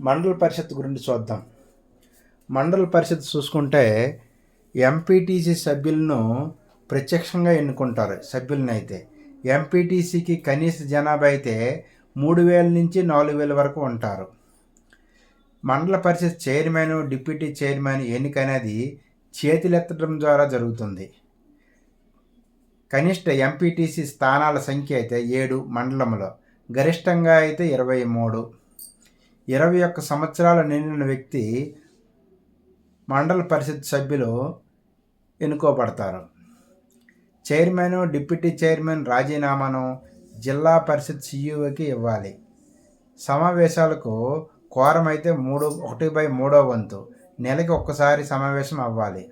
మండల పరిషత్ గురించి చూద్దాం. మండల పరిషత్ చూసుకుంటే ఎంపీటీసీ సభ్యులను ప్రత్యక్షంగా ఎన్నుకుంటారు సభ్యులను అయితే ఎంపీటీసీకి కనీస జనాభా అయితే మూడు వేల నుంచి నాలుగు వేల వరకు ఉంటారు. మండల పరిషత్ చైర్మన్ డిప్యూటీ చైర్మన్ ఎన్నిక అనేది చేతులెత్తడం ద్వారా జరుగుతుంది. కనిష్ట ఎంపీటీసీ స్థానాల సంఖ్య అయితే ఏడు మండలంలో గరిష్టంగా అయితే ఇరవై మూడు. ఇరవై ఒక్క సంవత్సరాలు నిండిన వ్యక్తి మండల పరిషత్ సభ్యులు ఎన్నుకోబడతారు. చైర్మన్ డిప్యూటీ చైర్మన్ రాజీనామాను జిల్లా పరిషత్ సీఈఓకి ఇవ్వాలి. సమావేశాలకు కోరం అయితే మూడు ఒకటి బై మూడో వంతు నెలకి ఒక్కసారి సమావేశం అవ్వాలి.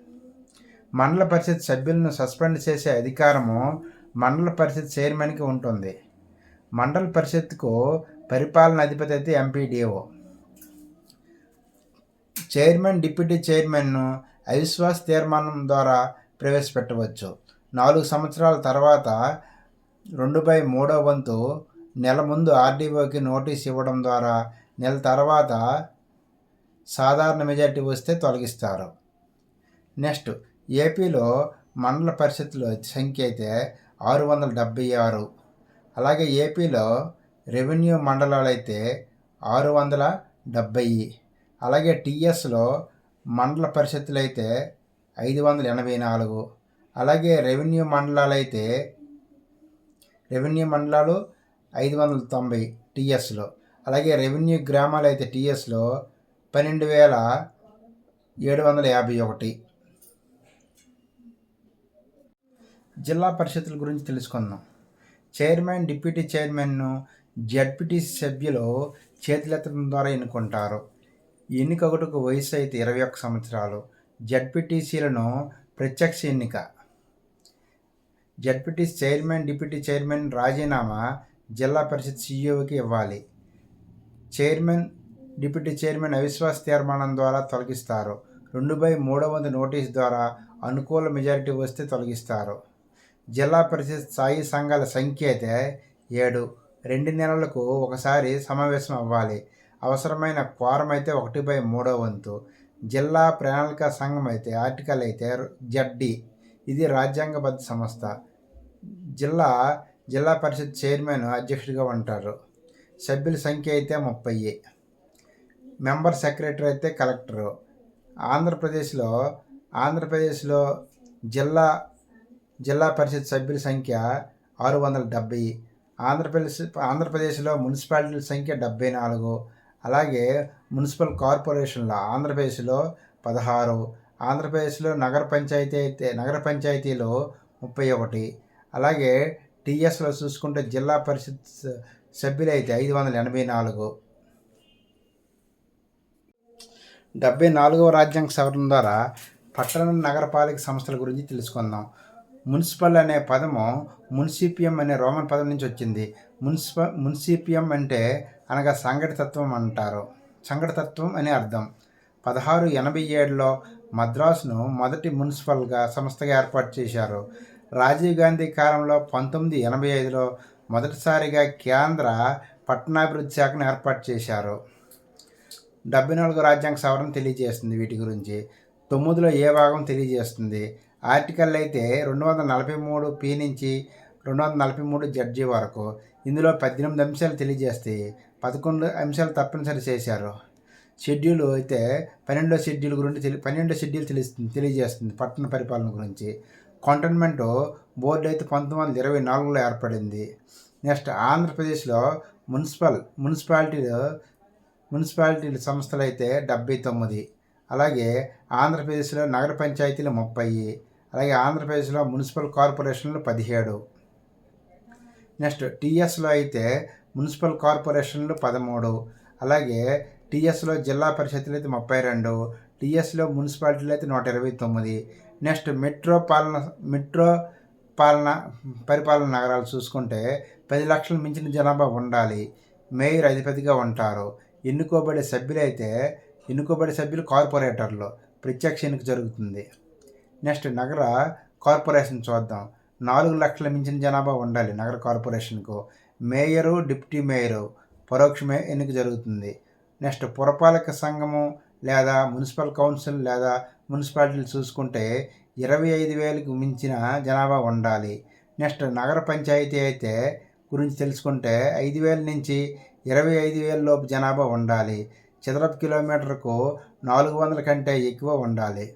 మండల పరిషత్ సభ్యులను సస్పెండ్ చేసే అధికారము మండల పరిషత్ చైర్మన్కి ఉంటుంది. మండల పరిషత్కు పరిపాలన అధిపతి అయితే ఎంపీడీఓ చైర్మన్ డిప్యూటీ చైర్మన్ను అవిశ్వాస తీర్మానం ద్వారా ప్రవేశపెట్టవచ్చు. నాలుగు సంవత్సరాల తర్వాత రెండు బై మూడో వంతు నెల ముందు ఆర్డీఓకి నోటీస్ ఇవ్వడం ద్వారా నెల తర్వాత సాధారణ మెజార్టీ వస్తే తొలగిస్తారు. నెక్స్ట్ ఏపీలో మండల పరిషత్తుల సంఖ్య అయితే ఆరు వందల డెబ్బై ఆరు. అలాగే ఏపీలో రెవెన్యూ మండలాలు అయితే ఆరు వందల డెబ్బై అలాగే టీఎస్లో మండల పరిషత్తులు అయితే ఐదు వందల ఎనభై నాలుగు. అలాగే రెవెన్యూ మండలాలు అయితే రెవెన్యూ మండలాలు ఐదు వందల తొంభై టీఎస్లో అలాగే రెవెన్యూ గ్రామాలు అయితే టీఎస్లో పన్నెండు వేల ఏడు వందల యాభై ఒకటి. జిల్లా పరిషత్తుల గురించి తెలుసుకుందాం. చైర్మన్ డిప్యూటీ చైర్మన్ను జడ్పీటీసీ సభ్యులు చేతులెత్తడం ద్వారా ఎన్నుకుంటారు. ఎన్నికొకటికి వయసు అయితే ఇరవై ఒక్క సంవత్సరాలు. జడ్పీటీసీలను ప్రత్యక్ష ఎన్నిక. జడ్పీటీసీ చైర్మన్ డిప్యూటీ చైర్మన్ రాజీనామా జిల్లా పరిషత్ సీఈఓకి ఇవ్వాలి. చైర్మన్ డిప్యూటీ చైర్మన్ అవిశ్వాస తీర్మానం ద్వారా తొలగిస్తారు. రెండు బై మూడవ వంతు నోటీస్ ద్వారా అనుకూల మెజారిటీ వస్తే తొలగిస్తారు. జిల్లా పరిషత్ స్థాయి సంఘాల సంఖ్య అయితే ఏడు. రెండు నెలలకు ఒకసారి సమావేశం అవ్వాలి. అవసరమైన క్వారం అయితే ఒకటి బై మూడో వంతు. జిల్లా ప్రణాళిక సంఘం అయితే ఆర్టికల్ అయితే జడ్డి. ఇది రాజ్యాంగబద్ధ సంస్థ. జిల్లా జిల్లా పరిషత్ చైర్మన్ అధ్యక్షుడిగా ఉంటారు. సభ్యుల సంఖ్య అయితే ముప్పై. మెంబర్ సెక్రటరీ అయితే కలెక్టరు. ఆంధ్రప్రదేశ్లో ఆంధ్రప్రదేశ్లో జిల్లా జిల్లా పరిషత్ సభ్యుల సంఖ్య ఆరు వందల డెబ్బై ఆంధ్రప్రదేశ్ ఆంధ్రప్రదేశ్లో మున్సిపాలిటీల సంఖ్య డెబ్బై నాలుగు అలాగే మున్సిపల్ కార్పొరేషన్లో ఆంధ్రప్రదేశ్లో పదహారు ఆంధ్రప్రదేశ్లో నగర పంచాయతీ అయితే నగర పంచాయతీలో ముప్పై ఒకటి అలాగే టీఎస్లో చూసుకుంటే జిల్లా పరిషత్ సభ్యులు అయితే ఐదు వందల ఎనభై నాలుగు. డెబ్బై నాలుగవ రాజ్యాంగ సవరణ ద్వారా పట్టణ నగరపాలిక సంస్థల గురించి తెలుసుకుందాం. మున్సిపల్ అనే పదము మున్సిపియం అనే రోమన్ పదం నుంచి వచ్చింది. మున్సిప మున్సిపియం అంటే అనగా సంఘటితత్వం అంటారు. సంఘటితత్వం అనే అర్థం. పదహారు ఎనభై ఏడులో మద్రాసును మొదటి మున్సిపల్గా సంస్థగా ఏర్పాటు చేశారు. రాజీవ్ గాంధీ కాలంలో పంతొమ్మిది ఎనభై ఐదులో మొదటిసారిగా కేంద్ర పట్టణాభివృద్ధి శాఖను ఏర్పాటు చేశారు. డెబ్బై నాలుగు రాజ్యాంగ సవరణ తెలియజేస్తుంది వీటి గురించి. తొమ్మిదిలో ఏ భాగం తెలియజేస్తుంది? ఆర్టికల్ అయితే రెండు వందల నలభై మూడు పి నుంచి రెండు వందల నలభై మూడు జడ్జి వరకు ఇందులో పద్దెనిమిది అంశాలు తెలియజేస్తాయి పదకొండు అంశాలు తప్పనిసరి చేశారు. షెడ్యూల్ అయితే పన్నెండో షెడ్యూల్ గురించి తెలి పన్నెండో షెడ్యూల్ తెలుస్తుంది తెలియజేస్తుంది పట్టణ పరిపాలన గురించి. కంటోన్మెంట్ బోర్డు అయితే పంతొమ్మిది వందల ఇరవై నాలుగులో ఏర్పడింది. నెక్స్ట్ ఆంధ్రప్రదేశ్లో మున్సిపల్ మున్సిపాలిటీలు మున్సిపాలిటీ సంస్థలు అయితే డెబ్బై తొమ్మిది. అలాగే ఆంధ్రప్రదేశ్లో నగర పంచాయతీలు ముప్పై. అలాగే ఆంధ్రప్రదేశ్లో మున్సిపల్ కార్పొరేషన్లు పదిహేడు. నెక్స్ట్ టీఎస్లో అయితే మున్సిపల్ కార్పొరేషన్లు పదమూడు. అలాగే టీఎస్లో జిల్లా పరిషత్తులు అయితే ముప్పై రెండు. టీఎస్లో మున్సిపాలిటీలు అయితే నూట ఇరవై తొమ్మిది. నెక్స్ట్ మెట్రో పాలన మెట్రో పాలన పరిపాలన నగరాలు చూసుకుంటే పది లక్షలు మించిన జనాభా ఉండాలి. మేయర్ అధిపతిగా ఉంటారు. ఎన్నుకోబడే సభ్యులైతే ఎన్నుకోబడే సభ్యులు కార్పొరేటర్లు. ప్రత్యక్ష ఎన్నిక జరుగుతుంది. నెక్స్ట్ నగర కార్పొరేషన్ చూద్దాం. నాలుగు లక్షల మించిన జనాభా ఉండాలి నగర కార్పొరేషన్కు. మేయరు డిప్యూటీ మేయరు పరోక్షమే ఎన్నిక జరుగుతుంది. నెక్స్ట్ పురపాలక సంఘము లేదా మున్సిపల్ కౌన్సిల్ లేదా మున్సిపాలిటీలు చూసుకుంటే ఇరవై ఐదు వేలకు మించిన జనాభా ఉండాలి. నెక్స్ట్ నగర పంచాయతీ అయితే గురించి తెలుసుకుంటే ఐదు వేల నుంచి ఇరవై ఐదు వేల లోపు జనాభా ఉండాలి. చదరపు కిలోమీటర్కు నాలుగు వందల కంటే ఎక్కువ ఉండాలి.